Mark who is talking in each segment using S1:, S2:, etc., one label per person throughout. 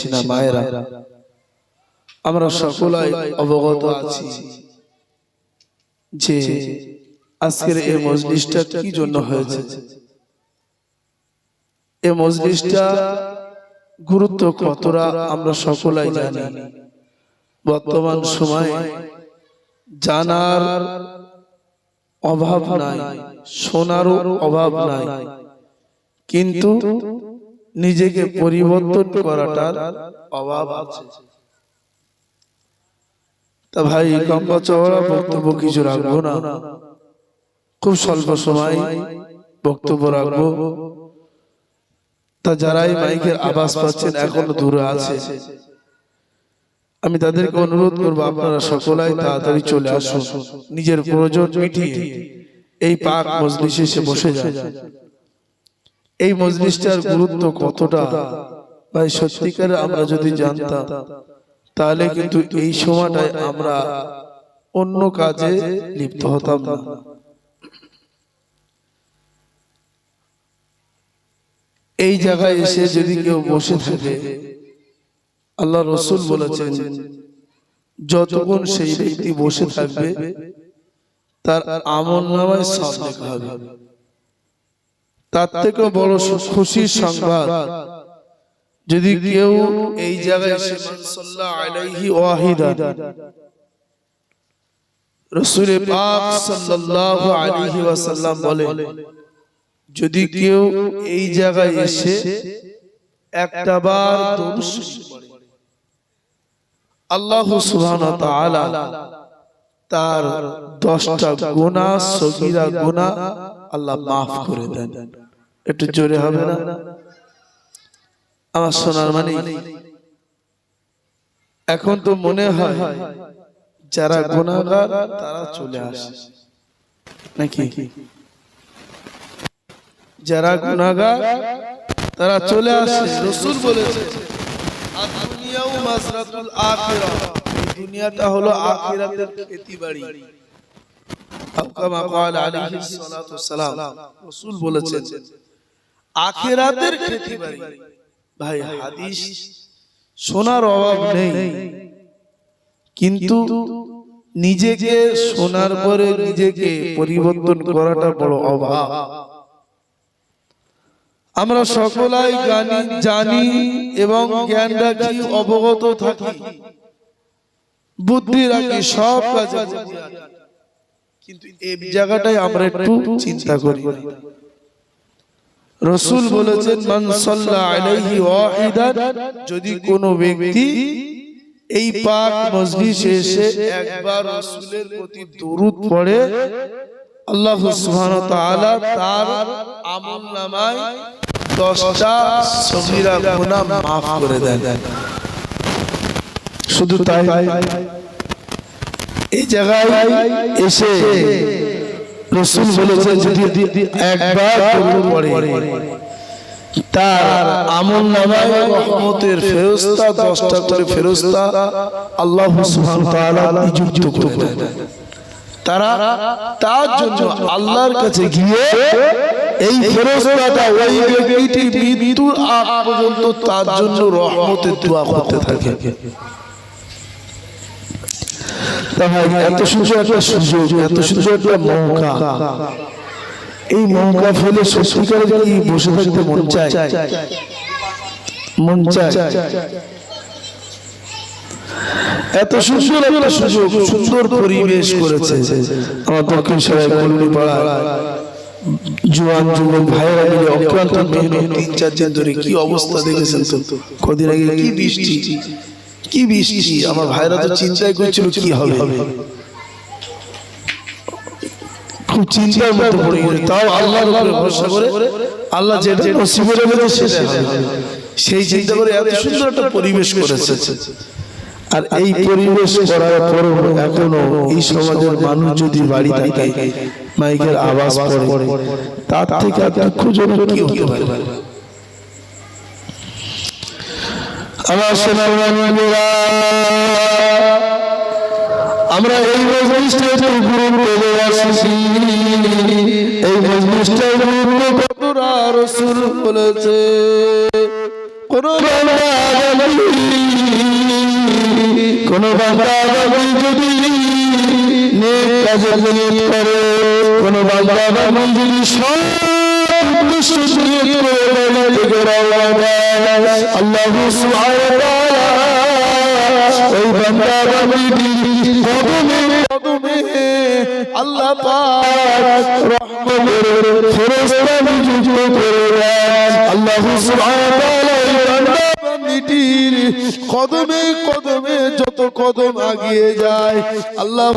S1: ছিনা মায়েরা? আমরা সকলাই অবগত আছি যে আজকের এই মজলিসটা কি জন্য হয়েছে? এই মজলিসটা গুরুত্ব কতটা আমরা সকলাই জানি। বর্তমান সময়ে জানার অভাব নাই শোনারও অভাব নাই। কিন্তু নিজেকে পরিবর্তন করাটার অভাব আছে। তা ভাই লম্বা চওড়া বক্তব্য কিছু রাখব না। খুব স্বল্প সময় বক্তব্য রাখব। তা যারাই মাইকের আওয়াজ পাচ্ছেন এখনও দূরে আছে। আমি তাদেরকে অনুরোধ করব আপনারা সকলাই তাড়াতাড়ি চলে আসুন। নিজের প্রয়োজন মিটিয়ে এই পাক মজলিসে এসে বসে যায় এই মজলিসটার গুরুত্ব কতটা? ভাই, সত্যিকারে আমরা যদি জানতাম, তাহলে কিন্তু এই সময়টায় আমরা অন্য কাজে লিপ্ত হতাম না। এই জায়গায় এসে যদি কেউ বসে থাকে, আল্লাহ রসুল বলেছেন, যতক্ষণ সেই ব্যক্তি বসে থাকবে, তার আমল নামায় সব লেখা হবে। তার থেকেও বড় খুশির সংবাদ। যদি কেউ এই জায়গায় এসে সাল্লা আলাইহি ওয়াহিদা। রাসূল পাক সাল্লাল্লাহু আলাইহি ওয়াসাল্লাম বলে যদি কেউ এই জায়গায় এসে একটা বার দরুদ পড়ে। আল্লাহ সুবহানাহু ওয়া তাআলা। তার 10টা গুনাহ সগীরা গুনাহ আল্লাহ মাফ করে দেন। একটু জোরে হবে না? আমার সোনার মানে এখন তো মনে হয় যারা গুণাগার, তারা চলে আসে। নাকি? যারা গুণাগার, তারা চলে আসে। রসুল বলেছে দুনিয়াও মাজরাতুল আখিরা এই দুনিয়াটা হলো আখিরাতের খেতি বাড়ি বলেছেন ভাই, হাদিস সোনার অভাব নেই। কিন্তু নিজেকে শোনার পরে নিজেকে পরিবর্তন করাটা বড় অভাব। আমরা সকলাই জানি এবং জ্ঞান রাখি অবগত থাকি। বুদ্ধি রাখি সব কাজে কিন্তু এই জায়গাটাই আমরা একটু চিন্তা করি। রসুল বলেছেন মান সাল্লা আলাইহি ওয়াহিদান যদি কোনো ব্যক্তি এই পাক মজলিসে এসে একবার রাসূলের প্রতি দরুদ পড়ে আল্লাহ সুবহানাহু তাআলা তার আমলনামায় 10টা সগীরা গুনাহ maaf করে দেন। শুধু তাই এই জায়গায় এসে রসুল বলেছেন যদি একবার দরুদ তার আমল নামায় রহমতের ফেরস্তা দশটা করে ফেরস্তা আল্লাহ সুবহানাহু ওয়া তাআলা নিযুক্ত করে তারা তার জন্য আল্লাহর কাছে গিয়ে এই ফেরস্তাটা ওই ব্যক্তিটি মৃত্যুর আগ পর্যন্ত তার জন্য রহমতের দোয়া করতে থাকে। এত সুন্দর একটা সুযোগ এত সুন্দর একটা মৌকা। এই মৌকা ফেলে সত্যিকারে কি বসে থাকতে মন চায় মন চায়। এত সুন্দর একটা সুযোগ সুন্দর পরিবেশ করেছে আমার দক্ষিণ সবাই পাড়া জোয়ান যুবক ভাইয়েরা মিলে অক্লান্ত মেহনত তিন চার দিন ধরে কি অবস্থা দেখেছেন তো? কদিন আগে কি বৃষ্টি? কি বৃষ্টি? আমার ভাইরা তো চিন্তাই করছিল কি হবে। খুব চিন্তার মধ্যে পড়ে গেছে তাও আল্লাহর উপরে ভরসা করে আল্লাহ যেটা সেটা সেই চিন্তা করে এত সুন্দর একটা পরিবেশ করেছে। আর এই পরিবেশ করার পরও এখনও এই সমাজের মানুষ যদি বাড়ি থাকে মাইকের আওয়াজ পড়ে তার থেকে আর দুঃখজনক কি হতে পারে আমার সোনার আমরা এই মজলিসটা একটু গুরুত্ব দেওয়া শিখি এই মজলিসটা গুরুত্ব কতটা রসুল বলেছে, কোন বলি
S2: কোন বান্দি যদি নেক কাজে করে কোন বান্দি যদি সব আল্লাহ ওই বান্দা বান্দিটি কদমে কদমে আল্লাহ পাক রহমতের ফেরেশতা নিযুক্ত করে আল্লাহ সুবহানাহু ওই কদমে কদমে যত কদম আগিয়ে যায়, আল্লাহ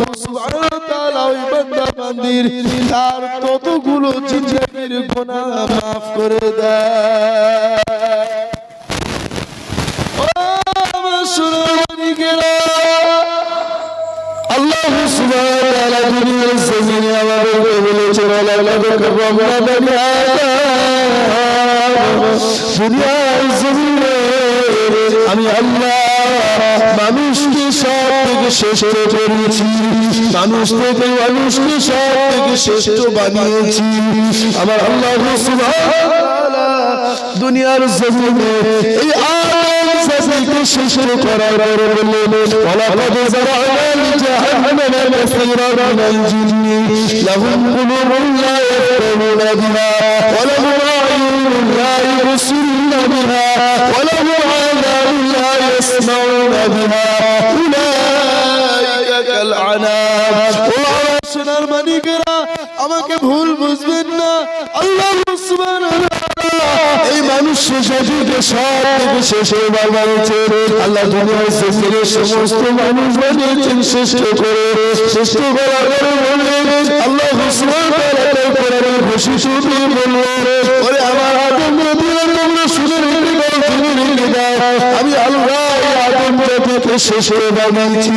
S2: তার ততগুলো জিন্দগির গুনাহ মাফ করে দেয়। আল্লাহ আমি আল্লাহ, মানুষকে সব থেকে শ্রেষ্ঠ করেছি মানুষ থেকে মানুষকে সব থেকে শ্রেষ্ঠ বানিয়েছি। আমার আল্লাহ দুনিয়ার জমিনে এই আদম জাতিকে শ্রেষ্ঠ করার পরে বললেন, ওয়ালাকাদ জারা'না লিজাহান্নামা কাসীরান মিনাল জিন্নি, লাহুম কুলুবুন লা ইয়াফকাহুনা বিহা, ওয়া লাহুম আ'য়ুনুন লা ইবসিরুনা উলাইকা কাল আনাম ও আমার সোনার মানিকেরা আমাকে ভুল বুঝবেন না আল্লাহ এই মানুষ জাতিকে সব থেকে শেষ বানিয়েছে আল্লাহ দুনিয়ার জমিনে সমস্ত মানুষ বানিয়েছেন শ্রেষ্ঠ করে শ্রেষ্ঠ করার পরে বললেন, আল্লাহ তার ঘোষিত বললেন, ওরে আমার আদম জাতিকে শ্রেষ্ঠ বানিয়েছি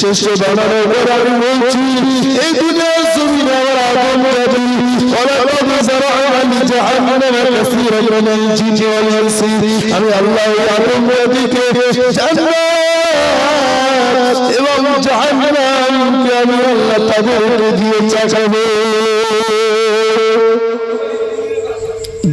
S2: শ্রেষ্ঠ বানানোর পর আমি বলছি এই দুনিয়ার জমিনে আমার আদম জাতি ولقد زرعنا لجهنم كثيرا من الجن والانس আমি আল্লাহ এই আদম জাতিকে জান্নাত এবং জাহান্নামকে আমি আল্লাহ তাদেরকে দিয়ে চাকাবো